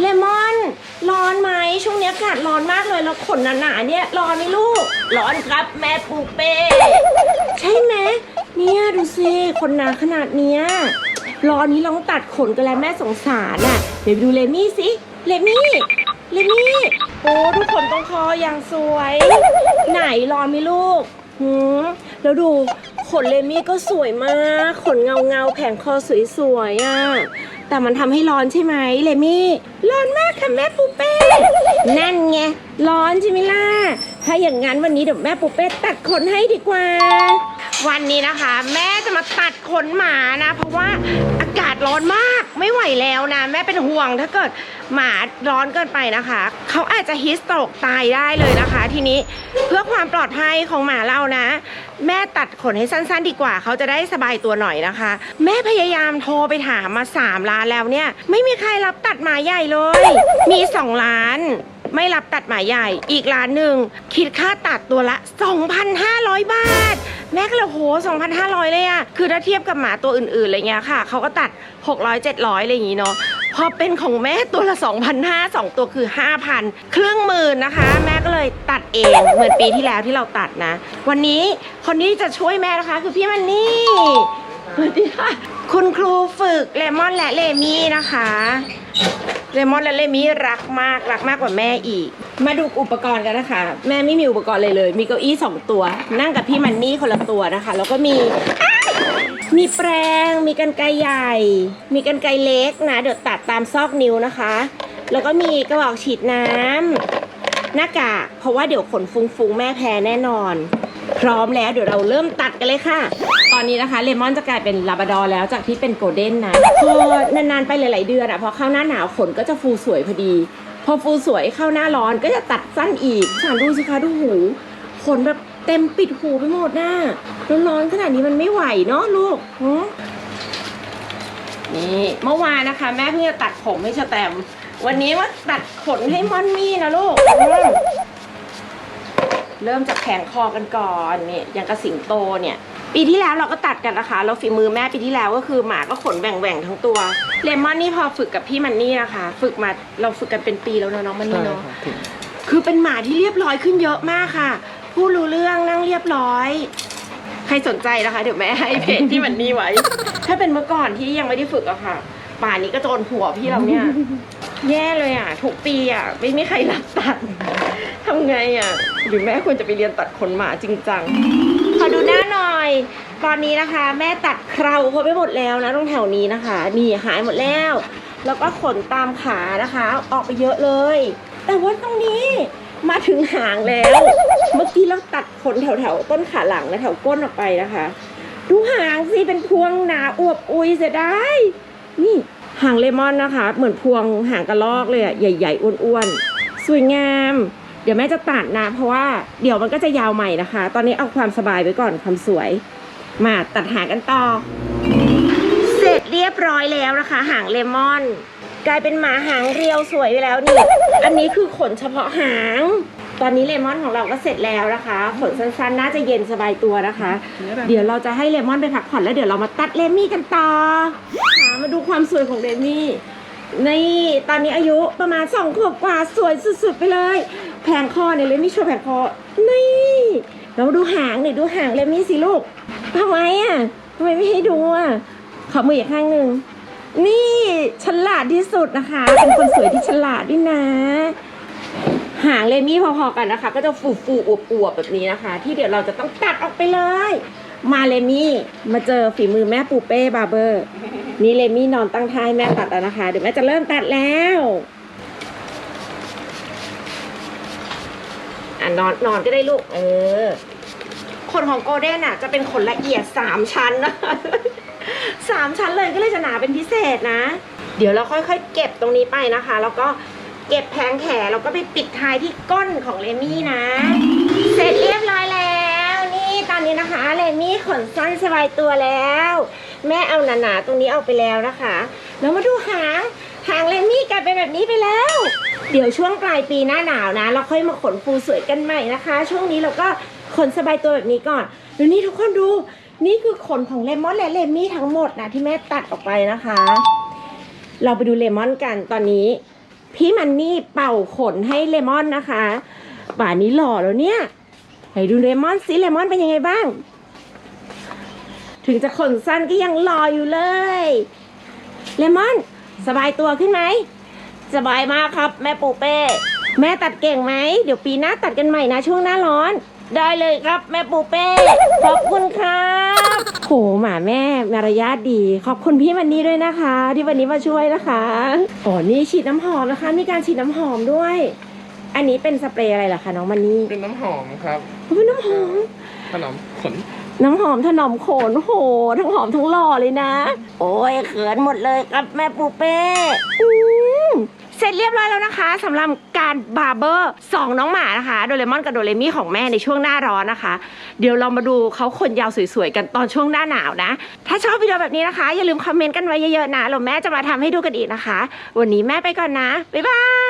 เลมอน ร้อนไหมช่วงนี้อากาศร้อนมากเลยแล้วขนหนาๆเนี่ยร้อนไหมลูก ร้อนครับแม่ปูเป้ ใช่ไหมเนี่ยดูสิขนหนาขนาดเนี้ยร้อนนี้เราต้องตัดขนกันแล้วแม่สงสารอะเดี๋ยวไปดูเลมี่สิเลมี่เลมี่โอ้ดูขนตรงคออย่างสวย ไหนร้อนไหมลูกหืมแล้วดู ขนเลมี่ก็สวยมาก ขนเงาเงาๆแผงคอสวยๆอะ แต่มันทำให้ร้อนใช่ไหมเลมี่ ร้อนมากค่ะแม่ปูเป้ นั่นไง ร้อนใช่ไหมล่ะ ถ้าอย่างนั้นวันนี้เดี๋ยวแม่ปูเป้ตัดขนให้ดีกว่า วันนี้นะคะ แม่จะมาตัดขนหมานะ เพราะว่าอากาศร้อนมากไม่ไหวแล้วนะ แม่เป็นห่วงถ้าเกิดหมาร้อนเกินไปนะคะ เขาอาจจะฮิสโตรกตายได้เลยนะคะ ทีนี้เพื่อความปลอดภัยของหมาเรานะ แม่ตัดขนให้สั้นๆ ดีกว่า เขาจะได้สบายตัวหน่อยนะคะ แม่พยายามโทรไปถามมา3ล้านแล้วเนี่ย ไม่มีใครรับตัดหมาใหญ่เลย มี2ล้าน ไม่รับตัดหมายใหญ่ อีกร้านหนึ่งคิดค่าตัดตัวละ 2,500 บาท แม่ก็เลยโห 2,500 เลยอะคือถ้าเทียบกับหมาตัวอื่นๆอะไรเงี้ยค่ะ เขาก็ตัด 600 700 อะไรอย่างงี้เนาะพอเป็นของแม่ตัวละ 2,500สองตัวคือ 5,000 ครึ่งหมื่นนะคะ แม่ก็เลยตัดเองเหมือนปีที่แล้วที่เราตัดนะ วันนี้คนนี้จะช่วยแม่นะคะ คือพี่มันนี่สวัสดีค่ะ คุณครูฝึกเลมอนและเลมี่นะคะ เลมอนและเลมี่รักมากรักมากกว่าแม่อีก มาดูอุปกรณ์กันนะคะ แม่ไม่มีอุปกรณ์เลยเลย มีเก้าอี้สองตัว นั่งกับพี่มันนี่คนละตัวนะคะ แล้วก็มีมีแปรงมีกันไกรใหญ่ มีกันไกรเล็กนะ เดี๋ยวตัดตามซอกนิ้วนะคะ แล้วก็มีกระบอกฉีดน้ำหน้ากากเพราะว่าเดี๋ยวขนฟุ้งๆแม่แพ้แน่นอน พร้อมแล้วเดี๋ยวเราเริ่มตัดกันเลยค่ะ ตอนนี้นะคะเลมอนจะกลายเป็นลาบราดอร์แล้วจากที่เป็นโกลเด้นนะพอนานๆไปหลาย ๆ เดือนอะพอเข้าหน้าหนาวขนก็จะฟูสวยพอดี พอฟูสวยเข้าหน้าร้อนก็จะตัดสั้นอีกฉันดูสิคะดูหูขนแบบเต็มปิดหูไปหมดน่ะร้อนๆขนาดนี้มันไม่ไหวเนาะลูกนี่เมื่อวานนะคะ แม่เพิ่งจะตัดผมให้ชแตม วันนี้มาตัดขนให้มอนมี่นะลูก เริ่มจากแขนคอกันก่อนเนี่ยอย่างกระสิงโตเนี่ยปีที่แล้วเราก็ตัดกันนะคะแล้วฝีมือแม่ปีที่แล้วก็คือหมาก็ขนแหว่งๆทั้งตัว เลมอนนี่พอฝึกกับพี่มันนี่นะคะ ฝึกมาเราฝึกกันเป็นปีแล้วเนอะน้องมันนี่เนาะคือเป็นหมาที่เรียบร้อยขึ้นเยอะมากค่ะพูดรู้เรื่องนั่งเรียบร้อย ใครสนใจนะคะ เดี๋ยวแม่ให้เพจที่มันนี่ไว้ ถ้าเป็นเมื่อก่อนที่ยังไม่ได้ฝึกอะค่ะป่านนี้ก็โจนผัวพี่เราเนี่ย แย่เลยอะ ทุกปีอะ ไม่มีใครรับตัดทำไงอะ หรือแม่ควรจะไปเรียนตัดขนหมาจริงจัง ขอดูหน้าหน่อย ตอนนี้นะคะ แม่ตัดเคราเขาไปหมดแล้วนะตรงแถวนี้นะคะ นี่หายหมดแล้ว แล้วก็ขนตามขานะคะ ออกไปเยอะเลย แต่ว่าตรงนี้มาถึงหางแล้ว เมื่อกี้เราตัดขนแถวแถวๆต้นขาหลังและแถวก้นออกไปนะคะ ดูหางสิเป็นพวงหนาอวบอุยเสียดายนี่หางเลมอนนะคะ เหมือนพวงหางกระรอกเลยอะใหญ่ ๆ อ้วนๆ สวยงาม เดี๋ยวแม่จะตัดนะ เพราะว่าเดี๋ยวมันก็จะยาวใหม่นะคะ ตอนนี้เอาความสบายไว้ก่อนความสวย มาตัดหางกันต่อ เสร็จเรียบร้อยแล้วนะคะ หางเลมอน กลายเป็นหมาหางเรียวสวยไปแล้วนี่ อันนี้คือขนเฉพาะหาง ตอนนี้เลมอนของเราก็เสร็จแล้วนะคะ ขนสั้นๆ น่าจะเย็นสบายตัวนะคะ เดี๋ยวเราจะให้เลมอนไปพักผ่อนแล้วเดี๋ยวเรามาตัดเลมี่กันต่อมาดูความสวยของเลมี่ นี่ตอนนี้อายุประมาณสองขวบกว่าสวยสุดๆไปเลย แผงคอเนี่ยเลมี่โชว์แผงคอ นี่เราดูหางหน่อยดูหางเลมี่สิลูกทำไมอะทำไมไม่ให้ดูอะขอมืออีกข้างหนึ่งนี่ฉลาดที่สุดนะคะ เป็นคนสวยที่ฉลาดด้วยนะหางเลมี่พอๆกันนะคะ ก็จะฟูฟูๆอวบๆแบบนี้นะคะ ที่เดี๋ยวเราจะต้องตัดออกไปเลย มาเลมี่มาเจอฝีมือแม่ปูเป้บาร์เบอร์นี่เลมี่นอนตั้งท่าให้แม่ตัดแล้วนะคะ เดี๋ยวแม่จะเริ่มตัดแล้วอะนอนนอนก็ได้ลูก เออขนของโกลเด้นอะจะเป็นขนละเอียดสามชั้นนะสามชั้นเลยก็เลยจะหนาเป็นพิเศษนะ เดี๋ยวเราค่อยๆ เก็บตรงนี้ไปนะคะ แล้วก็เก็บแผงแขนแล้วก็ไปปิดท้ายที่ก้นของเลมี่นะ เสร็จเรียบร้อย นี่ตอนนี้นะคะเลมี่ขนสั้นสบายตัวแล้ว แม่เอาหนาๆตรงนี้เอาไปแล้วนะคะแล้วมาดูหางหางเลมี่กลายเป็นแบบนี้ไปแล้ว เดี๋ยวช่วงปลายปีหน้าหนาวนะ เราค่อยมาขนฟูสวยกันใหม่นะคะ ช่วงนี้เราก็ขนสบายตัวแบบนี้ก่อนดี๋ยวนี้ทุกคนดู นี่คือขนของเลมอนและเลมี่ทั้งหมดนะที่แม่ตัดออกไปนะคะ เราไปดูเลมอนกันตอนนี้พี่มันนี่เป่าขนให้เลมอนนะคะป่านนี้หล่อแล้วเนี่ย ไหนดูเลมอนสิเลมอนเป็นยังไงบ้าง ถึงจะขนสั้นก็ยังหล่ออยู่เลย เลมอน สบายตัวขึ้นไหม สบายมากครับ แม่ปูเป้ แม่ตัดเก่งไหม เดี๋ยวปีหน้าตัดกันใหม่นะช่วงหน้าร้อน ได้เลยครับแม่ปูเป้ ขอบคุณครับโหหมาแม่มารยาทดี ขอบคุณพี่มันนี่ด้วยนะคะ ที่วันนี้มาช่วยนะคะอ๋อนี่ฉีดน้ำหอมนะคะ มีการฉีดน้ำหอมด้วย อันนี้เป็นสเปรย์อะไรเหรอคะน้องมันนี่เป็นน้ำหอมครับเป็นน้ำหอมขนมขนน้ำหอมถนอมโขนโห ทั้งหอมทั้งหล่อเลยนะ โอ้ยเขินหมดเลยครับแม่ปูเป้อืมเสร็จเรียบร้อยแล้วนะคะสำหรับการบาร์เบอร์สองน้องหมานะคะ โดเรมอนกับโดเรมี่ของแม่ในช่วงหน้าร้อนนะคะ เดี๋ยวเรามาดูเขาขนยาวสวยๆกันตอนช่วงหน้าหนาวนะ ถ้าชอบวิดีโอแบบนี้นะคะ อย่าลืมคอมเมนต์กันไว้เยอะๆนะแล้วแม่จะมาทำให้ดูกันอีกนะคะ วันนี้แม่ไปก่อนนะบ๊ายบาย